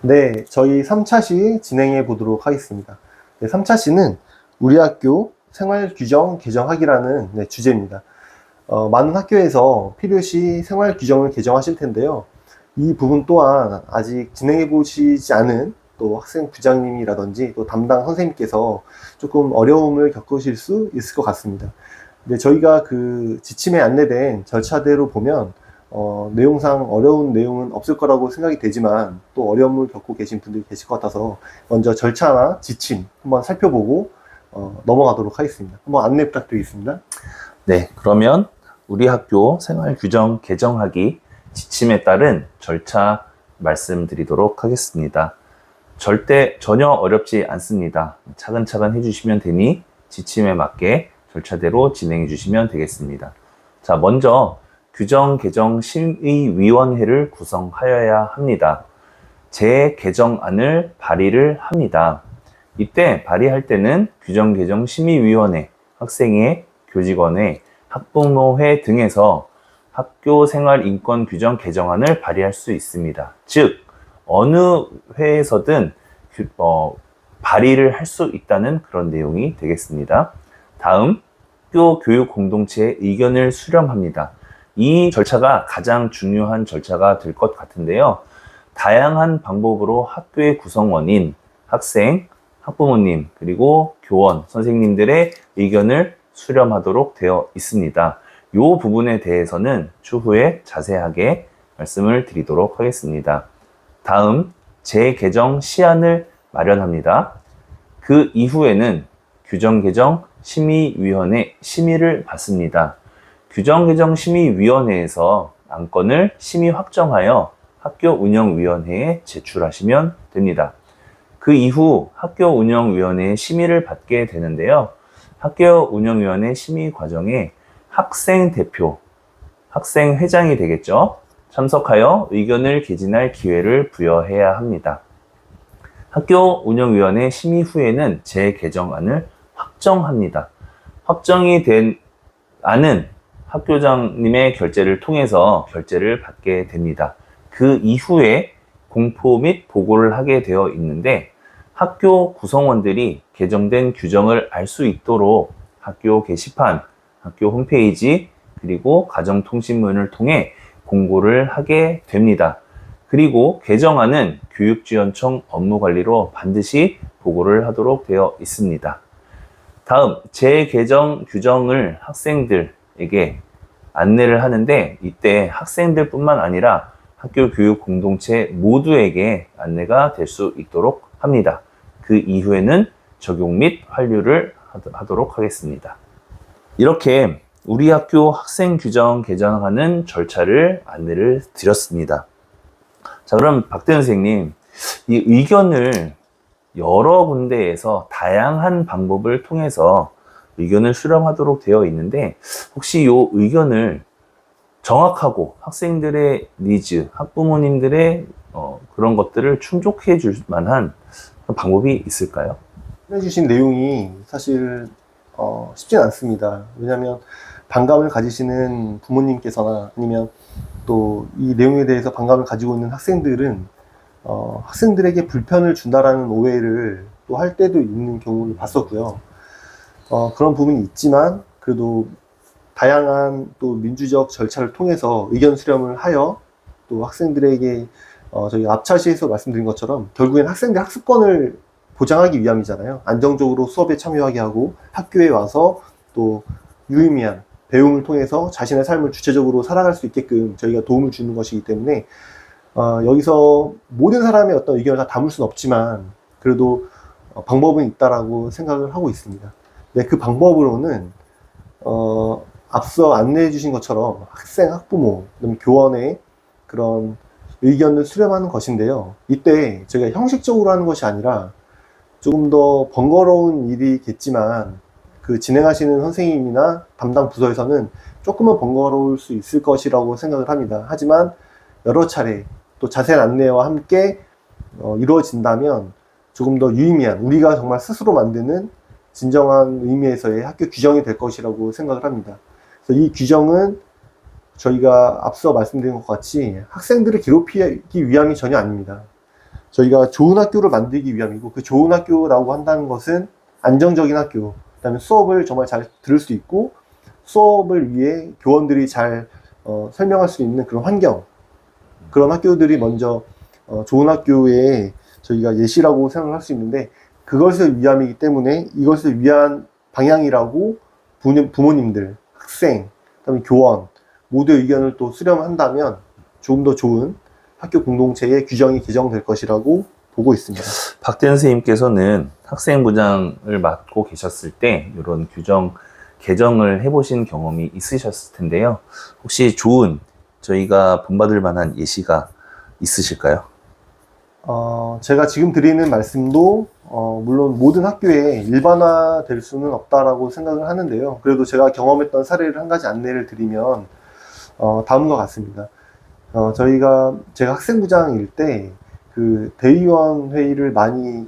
네, 저희 3차 시 진행해 보도록 하겠습니다. 네, 3차 시는 우리 학교 생활 규정 개정하기라는 네, 주제입니다. 어, 많은 학교에서 필요시 생활 규정을 개정하실 텐데요. 이 부분 또한 아직 진행해 보시지 않은 또 학생 부장님이라든지 또 담당 선생님께서 조금 어려움을 겪으실 수 있을 것 같습니다. 근데 저희가 그 지침에 안내된 절차대로 보면 어, 내용상 어려운 내용은 없을 거라고 생각이 되지만 또 어려움을 겪고 계신 분들이 계실 것 같아서 먼저 절차나 지침 한번 살펴보고 어, 넘어가도록 하겠습니다. 한번 안내 부탁드리겠습니다. 네, 그러면 우리 학교 생활 규정 개정하기 지침에 따른 절차 말씀드리도록 하겠습니다. 절대 전혀 어렵지 않습니다. 차근차근 해주시면 되니 지침에 맞게 절차대로 진행해 주시면 되겠습니다. 자, 먼저 규정 개정 심의위원회를 구성하여야 합니다. 제 개정안을 발의를 합니다. 이때 발의할 때는 규정 개정 심의위원회, 학생회, 교직원회, 학부모회 등에서 학교 생활 인권 규정 개정안을 발의할 수 있습니다. 즉 어느 회에서든 규- 어, 발의를 할 수 있다는 그런 내용이 되겠습니다. 다음 학교 교육 공동체의 의견을 수렴합니다. 이 절차가 가장 중요한 절차가 될 것 같은데요. 다양한 방법으로 학교의 구성원인 학생, 학부모님, 그리고 교원, 선생님들의 의견을 수렴하도록 되어 있습니다. 이 부분에 대해서는 추후에 자세하게 말씀을 드리도록 하겠습니다. 다음, 재개정 시안을 마련합니다. 그 이후에는 규정 개정 심의위원회 심의를 받습니다. 규정 개정 심의위원회에서 안건을 심의 확정하여 학교 운영위원회에 제출하시면 됩니다. 그 이후 학교 운영위원회의 심의를 받게 되는데요. 학교 운영위원회 심의 과정에 학생 대표, 학생 회장이 되겠죠. 참석하여 의견을 개진할 기회를 부여해야 합니다. 학교 운영위원회 심의 후에는 재개정안을 확정합니다. 확정이 된 안은 학교장님의 결재를 통해서 결재를 받게 됩니다. 그 이후에 공포 및 보고를 하게 되어 있는데 학교 구성원들이 개정된 규정을 알 수 있도록 학교 게시판, 학교 홈페이지, 그리고 가정통신문을 통해 공고를 하게 됩니다. 그리고 개정안은 교육지원청 업무관리로 반드시 보고를 하도록 되어 있습니다. 다음, 재개정 규정을 학생들 에게 안내를 하는데 이때 학생들뿐만 아니라 학교 교육 공동체 모두에게 안내가 될 수 있도록 합니다. 그 이후에는 적용 및 환류를 하도- 하도록 하겠습니다. 이렇게 우리 학교 학생 규정 개정하는 절차를 안내를 드렸습니다. 자, 그럼 박대현 선생님, 이 의견을 여러 군데에서 다양한 방법을 통해서 의견을 수렴하도록 되어 있는데 혹시 이 의견을 정확하고 학생들의 니즈, 학부모님들의 어, 그런 것들을 충족해 줄 만한 방법이 있을까요? 해주신 내용이 사실 어, 쉽진 않습니다. 왜냐하면 반감을 가지시는 부모님께서나 아니면 또 이 내용에 대해서 반감을 가지고 있는 학생들은 어, 학생들에게 불편을 준다라는 오해를 또 할 때도 있는 경우를 봤었고요. 어, 그런 부분이 있지만 그래도 다양한 또 민주적 절차를 통해서 의견 수렴을 하여 또 학생들에게 어, 저희 앞차시에서 말씀드린 것처럼 결국엔 학생들 학습권을 보장하기 위함이잖아요. 안정적으로 수업에 참여하게 하고 학교에 와서 또 유의미한 배움을 통해서 자신의 삶을 주체적으로 살아갈 수 있게끔 저희가 도움을 주는 것이기 때문에 어, 여기서 모든 사람의 어떤 의견을 다 담을 수는 없지만 그래도 어, 방법은 있다라고 생각을 하고 있습니다. 네, 그 방법으로는 어, 앞서 안내해 주신 것처럼 학생, 학부모, 교원의 그런 의견을 수렴하는 것인데요. 이때 제가 형식적으로 하는 것이 아니라 조금 더 번거로운 일이겠지만 그 진행하시는 선생님이나 담당 부서에서는 조금은 번거로울 수 있을 것이라고 생각을 합니다. 하지만 여러 차례 또 자세한 안내와 함께 어, 이루어진다면 조금 더 유의미한 우리가 정말 스스로 만드는 진정한 의미에서의 학교 규정이 될 것이라고 생각을 합니다. 그래서 이 규정은 저희가 앞서 말씀드린 것 같이 학생들을 괴롭히기 위함이 전혀 아닙니다. 저희가 좋은 학교를 만들기 위함이고 그 좋은 학교라고 한다는 것은 안정적인 학교, 그다음에 수업을 정말 잘 들을 수 있고 수업을 위해 교원들이 잘 어, 설명할 수 있는 그런 환경 그런 학교들이 먼저 어, 좋은 학교에 저희가 예시라고 생각을 할 수 있는데 그것을 위함이기 때문에 이것을 위한 방향이라고 부모- 부모님들, 학생, 그다음에 교원 모두의 의견을 또 수렴한다면 조금 더 좋은 학교 공동체의 규정이 개정될 것이라고 보고 있습니다. 박대현 선생님께서는 학생부장을 맡고 계셨을 때 이런 규정 개정을 해보신 경험이 있으셨을 텐데요. 혹시 좋은 저희가 본받을 만한 예시가 있으실까요? 어, 제가 지금 드리는 말씀도 어, 물론 모든 학교에 일반화 될 수는 없다라고 생각을 하는데요. 그래도 제가 경험했던 사례를 한 가지 안내를 드리면 어, 다음과 같습니다. 어, 저희가 제가 학생부장일 때 그 대의원 회의를 많이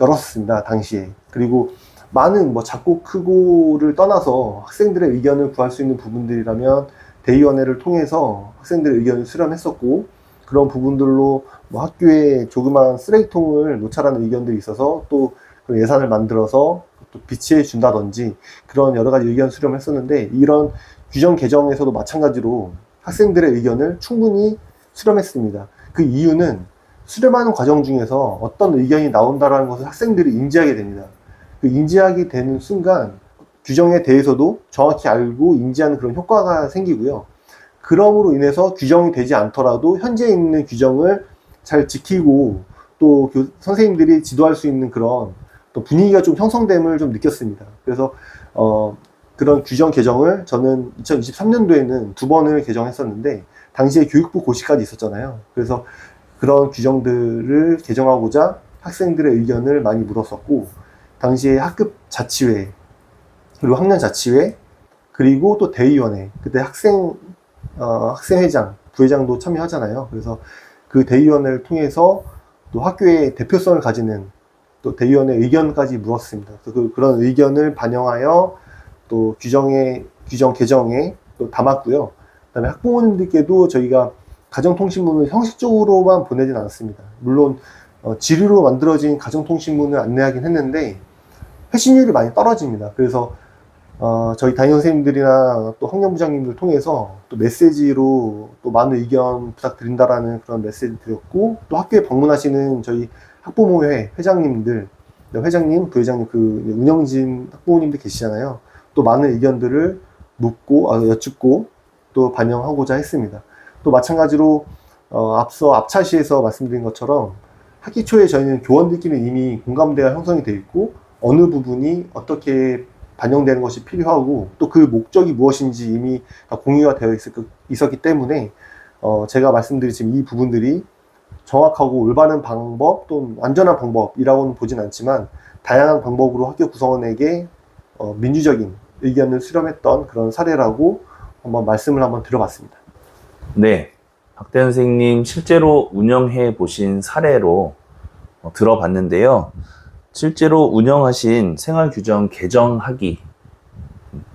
열었습니다. 당시에. 그리고 많은 뭐 작고 크고를 떠나서 학생들의 의견을 구할 수 있는 부분들이라면 대의원회를 통해서 학생들의 의견을 수렴했었고 그런 부분들로 뭐 학교에 조그만 쓰레기통을 놓자라는 의견들이 있어서 또 예산을 만들어서 또 비치해 준다든지 그런 여러 가지 의견 수렴을 했었는데 이런 규정 개정에서도 마찬가지로 학생들의 의견을 충분히 수렴했습니다. 그 이유는 수렴하는 과정 중에서 어떤 의견이 나온다라는 것을 학생들이 인지하게 됩니다. 그 인지하게 되는 순간 규정에 대해서도 정확히 알고 인지하는 그런 효과가 생기고요. 그럼으로 인해서 규정이 되지 않더라도 현재 있는 규정을 잘 지키고 또 교- 선생님들이 지도할 수 있는 그런 또 분위기가 좀 형성됨을 좀 느꼈습니다. 그래서 어, 그런 규정 개정을 저는 2023년도에는 두 번을 개정했었는데 당시에 교육부 고시까지 있었잖아요. 그래서 그런 규정들을 개정하고자 학생들의 의견을 많이 물었었고 당시에 학급 자치회 그리고 학년 자치회 그리고 또 대의원회 그때 학생 어, 학생회장 부회장도 참여하잖아요. 그래서 그 대의원회를 통해서 또 학교의 대표성을 가지는 또 대의원의 의견까지 물었습니다. 그, 그런 의견을 반영하여 또 규정에 규정 개정에 또 담았고요. 그 다음에 학부모님들께도 저희가 가정통신문을 형식적으로만 보내진 않았습니다. 물론 어, 지류로 만들어진 가정통신문을 안내하긴 했는데 회신율이 많이 떨어집니다. 그래서 어, 저희 담임 선생님들이나 또 학년부장님들 통해서 또 메시지로 또 많은 의견 부탁드린다라는 그런 메시지 드렸고 또 학교에 방문하시는 저희 학부모회 회장님들, 네, 회장님, 부회장님 그 운영진 학부모님들 계시잖아요. 또 많은 의견들을 묻고 아, 여쭙고 또 반영하고자 했습니다. 또 마찬가지로 어, 앞서 앞차시에서 말씀드린 것처럼 학기 초에 저희는 교원들끼리 이미 공감대가 형성이 되어 있고 어느 부분이 어떻게 반영되는 것이 필요하고 또 그 목적이 무엇인지 이미 다 공유가 되어 있을, 것- 있었 기 때문에 어, 제가 말씀드린 지금 이 부분들이 정확하고 올바른 방법 또는 안전한 방법이라고는 보진 않지만 다양한 방법으로 학교 구성원에게 어, 민주적인 의견을 수렴했던 그런 사례라고 한번 말씀을 한번 들어봤습니다. 네. 박대현 선생님 실제로 운영해 보신 사례로 어, 들어봤는데요. 실제로 운영하신 생활규정 개정하기,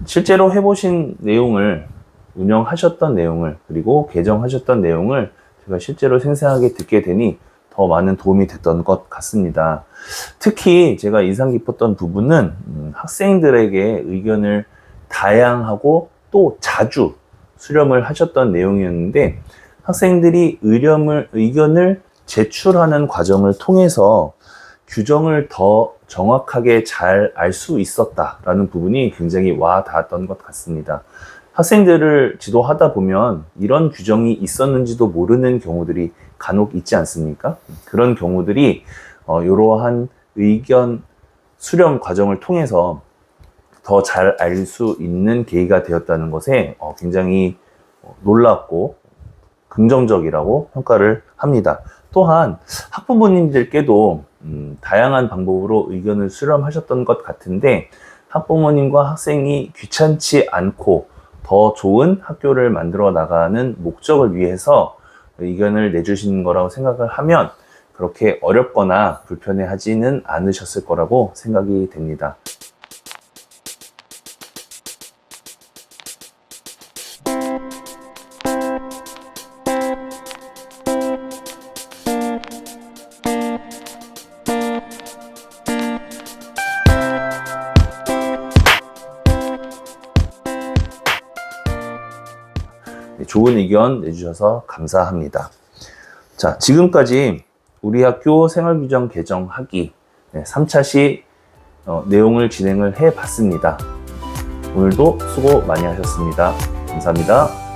실제로 해보신 내용을, 운영하셨던 내용을, 그리고 개정하셨던 내용을 제가 실제로 생생하게 듣게 되니 더 많은 도움이 됐던 것 같습니다. 특히 제가 인상 깊었던 부분은 음, 학생들에게 의견을 다양하고 또 자주 수렴을 하셨던 내용이었는데 학생들이 의렴을, 의견을 제출하는 과정을 통해서 규정을 더 정확하게 잘 알 수 있었다라는 부분이 굉장히 와 닿았던 것 같습니다. 학생들을 지도하다 보면 이런 규정이 있었는지도 모르는 경우들이 간혹 있지 않습니까? 그런 경우들이 어, 이러한 의견 수렴 과정을 통해서 더 잘 알 수 있는 계기가 되었다는 것에 어, 굉장히 어, 놀랍고 긍정적이라고 평가를 합니다. 또한 학부모님들께도 음, 다양한 방법으로 의견을 수렴하셨던 것 같은데 학부모님과 학생이 귀찮지 않고 더 좋은 학교를 만들어 나가는 목적을 위해서 의견을 내주시는 거라고 생각을 하면 그렇게 어렵거나 불편해 하지는 않으셨을 거라고 생각이 됩니다. 좋은 의견 내주셔서 감사합니다. 자, 지금까지 우리 학교 생활규정 개정하기 3차 시 어, 내용을 진행을 해 봤습니다. 오늘도 수고 많이 하셨습니다. 감사합니다.